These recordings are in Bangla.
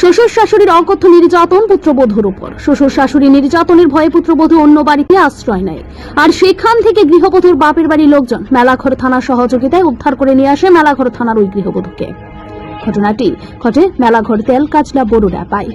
শ্বশুর শাশুড়ির অকথ্য নির্যাতন পুত্রবধুর উপর। শ্বশুর শাশুড়ি নির্যাতনের ভয়ে পুত্রবধূ অন্য বাড়িতে আশ্রয় নেয়। আর সেখান থেকে গৃহবধূর বাপের বাড়ির লোকজন মেলাঘর থানার সহযোগিতায় উদ্ধার করে নিয়ে আসে মেলাঘর থানার ওই গৃহবধূকে। ঘটনাটি ঘটে মেলাঘর তেলকাজলা বড়ুডা পাই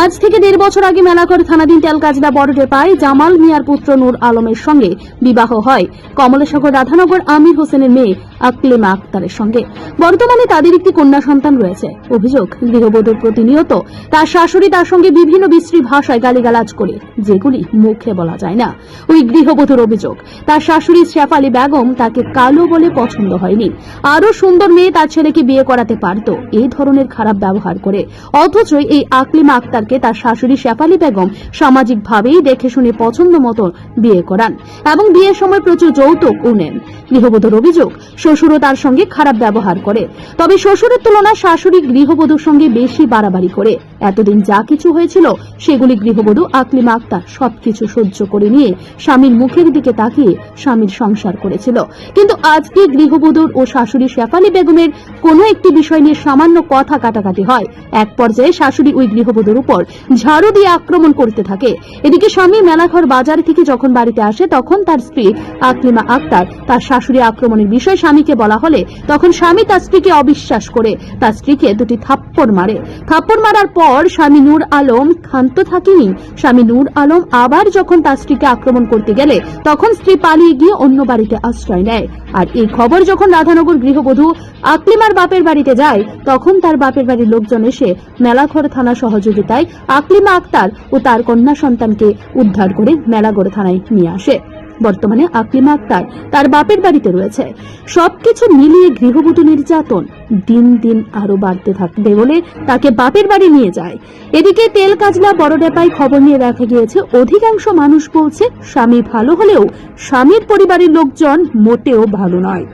আজ থেকে দেড় বছর আগে মেলাঘর থানাধীন তেলকাজলা বড়ুডে পাই জামাল মিয়ার পুত্র নূর আলমের সঙ্গে বিবাহ হয়। কমলেশ্বর রাধানগর আমির হোসেনের মেয়ে আকলিমা আক্তারের সঙ্গে। বর্তমানে তাদের একটি কন্যা সন্তান রয়েছে। অভিযোগ গৃহবধূর প্রতিনিয়ত তার শাশুড়ি তার সঙ্গে বিভিন্ন বিশ্রী ভাষায় গালিগালাজ করে, যেগুলি মুখে বলা যায় না। ওই গৃহবধূর অভিযোগ, তার শাশুড়ি শেফালি বেগম তাকে কালো বলে পছন্দ হয়নি। আরও সুন্দর মেয়ে তার ছেলেকে বিয়ে করাতে পারত। এই ধরনের খারাপ ব্যবহার করে। অথচ এই আকলিমা আক্তারকে তার শাশুড়ি শেফালি বেগম সামাজিকভাবেই দেখে শুনে পছন্দ মতো বিয়ে করান এবং বিয়ের সময় প্রচুর যৌতুকও নেন গৃহবধূর অভিযোগ, শ্বশুরও তার সঙ্গে খারাপ ব্যবহার করে। তবে শ্বশুরের তুলনায় শাশুড়ি গৃহবধূর সঙ্গে বেশি বাড়াবাড়ি করে। এতদিন যা কিছু হয়েছিল, সেগুলি গৃহবধূ আকলিমা আক্তার সবকিছু সহ্য করে নিয়ে স্বামীর মুখের দিকে তাকিয়ে স্বামীর সংসার করেছিল। কিন্তু আজকে গৃহবধূর ও শাশুড়ি শেফালি বেগমের কোনো একটি বিষয় নিয়ে সামান্য কথা কাটাকাটি হয়। এক পর্যায়ে শাশুড়ি ওই গৃহবধূর উপর ঝাড়ু দিয়ে আক্রমণ করতে থাকে। এদিকে স্বামী মেলাঘর বাজার থেকে যখন বাড়িতে আসে, তখন তার স্ত্রী আকলিমা আক্তার তার শাশুড়ি আক্রমণের বিষয় স্বামীকে বলা হলে তখন স্বামী তার স্ত্রীকে অবিশ্বাস করে, তার স্ত্রীকে দুটি থাপ্পড় মারে। থাপ্পড় মারার পর স্বামী নূর আলম ক্ষান্ত থাকেনি। স্বামী নূর আলম আবার যখন তার স্ত্রীকে আক্রমণ করতে গেলে, তখন স্ত্রী পালিয়ে গিয়ে অন্য বাড়িতে আশ্রয় নেয়। আর এই খবর যখন রাধানগর গৃহবধূ আকলিমার বাপের বাড়িতে যায় তখন তার বাপের বাড়ির লোকজন এসে মেলাঘর থানা সহযোগিতায় আকলিমা আক্তার ও তার কন্যা সন্তানকে উদ্ধার করে মেলাঘর থানায় নিয়ে আসে। বর্তমানে আকলিমা আক্তার তার বাপের বাড়িতে রয়েছে। সবকিছু মিলিয়ে গৃহবধূ নির্যাতন দিন দিন আরও বাড়তে থাকবে বলে তাকে বাপের বাড়ি নিয়ে যায়। এদিকে তেল কাজলা বড় বড়ডেপায় খবর নিয়ে দেখা গিয়েছে অধিকাংশ মানুষ বলছে স্বামী ভালো হলেও স্বামীর পরিবারের লোকজন মোটেও ভালো নয়।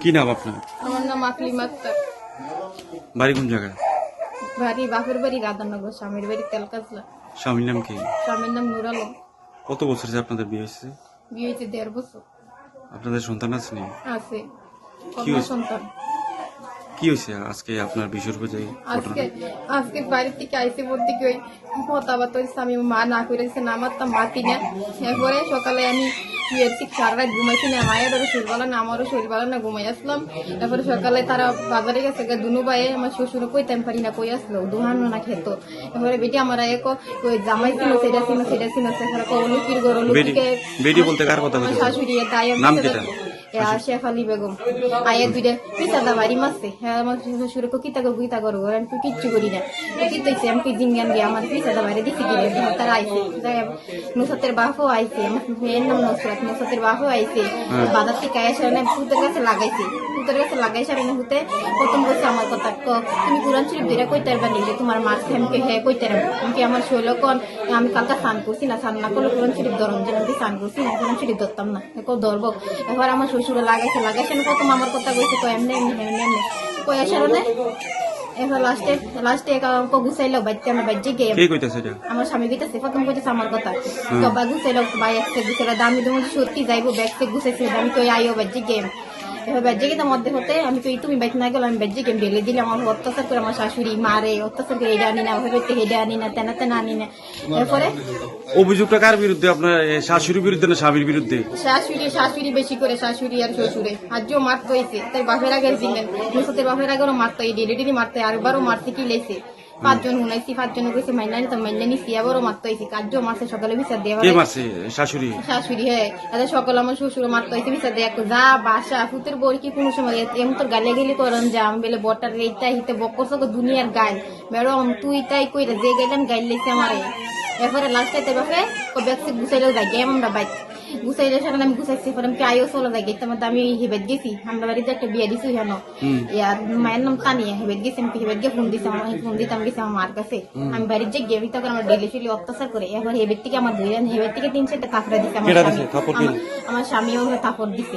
কি নাম আপনার? আমার নাম আকলিম আক্তার। বাড়ি কোন জায়গায়? বাড়ি বাপের বাড়ি রাধানগর স্বামীর বাড়ি তেলকাজলা। স্বামীর নাম কি? স্বামীর নাম নুর আলম কত বছর যে আপনাদের বিয়ে হয়েছে? বিয়ে হয়েছে দেড় বছর। আপনাদের সন্তান আছে নি আছে। কি কন্যা সন্তান। কি হয়েছে আজকে আপনার যে ঘটনা? আজকে আজকে বাড়ি থেকে আইসে বলতে কি ওই কথাবার্তা হয়েছে আমি মা না করে দিচ্ছে না আমার তো মাতি না। এরপরে সকালে আমি বিয়ের ঠিক চার রাত ঘুমাইছি না মায়ের ওরও শরীর ভালো না আমারও শরীর ভালো না ঘুমাই আসলাম। তারপরে সকালে তারা বাজারে গেছে দুনু ভাই আমার শ্বশুর কইতাম পারি না কই আসলো দুহানো না খেত। তারপরে বেটি আমার এক ওই জামাই ছিল সেটা ছিল সেটা ছিল সেখানে অনুকির গর বেটি বেটি বলতে কার কথা শাশুড়ি তাই নাম কেটা? শেফ আলী বেগম আয়া দুইটা বাড়ি মাসে হ্যাঁ আমার শ্বশুর কিতা গো কিতা করো আমি কিচ্ছু করি না তো কি তৈছে আমি জিঙ্গান আমার বাড়ি গিয়ে তারা আইছে নুসতের বাপও আইছে আমার মেয়ের নাম নুসরাত নুসতের বাপও আইছে বাজার থেকে আইসা না পুতের কাছে লাগাইছে পুতের কাছে লাগাইছে আর হুতে প্রথম বলছে আমার কথা তুমি কোরআন শরীফ ধরে কইতে পারবা নি যে তোমার মার ফ্যামকে হ্যাঁ কইতে পারব আমি আমার শৈল কন আমি কালকে স্নান করছি না স্নান না করলে কোরআন শরীফ ধরম যে আমি স্নান করছি না কোরআন শরীফ ধরতাম না কেউ ধরবো এবার আমার শ্বশুরে লাগাইছে লাগাইছে না মামার কথা কইছে কয় এমনি এমনি এমনি এমনি। কই আসার না? এবার লাস্টে লাস্টে কাউকে গুছাইলো বাইতে আমার বাইজে গিয়ে কে কইতাছে এটা? আমার স্বামী কইতাছে প্রথম কইতাছে আমার কথা। বাবা গুছাইল ভাই একসে গুছাইলো দামি তুমি সত্যি যাইবো ব্যাগসে গুছাইছে আমি কই আইও বাজ্যে গেম এবার ব্যাজ্যে গেতে মধ্যে হতে আমি কই তুমি বাইক না গেলে আমি ব্যাজ্যে গেম ঢেলে দিলে আমার অত্যাচার করে আমার শাশুড়ি মারে অত্যাচার করে এটা আনি না ওভাবে হেডে আনি না তেনা তেনা আনি না। এরপরে? অভিযোগটা কার বিরুদ্ধে? আপনার শাশুড়ির বিরুদ্ধে না স্বামীর বিরুদ্ধে? শাশুড়ি শাশুড়ি বেশি করে শাশুড়ি আর শ্বশুরে। আজও মারতে হয়েছে তাই বাপের আগে দিলেন বাপের আগেও মারতে হয় ডেলি ডেলি মারতে আরেকবারও মারতে কি লেছে পাঁচজন শুনাইছি পাঁচজন কইছে মাইনা নিতে মাইনা নিছি আবারও মারতে হয়েছে কাজও মারছে সকালে বিচার দেওয়া কে মারছে? শাশুড়ি? শাশুড়ি হ্যাঁ। এদের সকল আমার শ্বশুর মারতে হয়েছে বিচার দেয় যা বাসা ফুতের বই কি কোনো সময় এমন তোর গালে গেলি করেন যা আমি বলে বটার এইটা হিতে বকর সক দুনিয়ার গাইল ম্যাডাম তুই তাই কইরা যে গেলেন গাইল লেছে আমারে। এরপরে লাস্টে বাপে ব্যাগসে গুছাইলেও যাই গেম আমরা বাইক। গুছাইলে সেখানে আমি গুছাইছি পরে আমি আইও চলে যাই গেছি আমি হেবেদ গেছি। আমরা বাড়িতে একটা বিয়ে দিছি হেন ইয়ার মায়ের নাম তানিয়া হেবেদ গেছি আমি হেবেদ গিয়ে ফোন দিছি আমার ফোন দিতে আমি গেছি আমার কাছে। আমি বাড়ির যে গেমি তখন আমার ডেলি ফেলি অত্যাচার করে এবার হেবেদ থেকে আমার দুই হেবেদ থেকে তিন চারটা কাপড় দিছে আমার? আমার- স্বামীও কাপড় দিছে।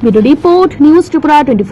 video report news Tripura twenty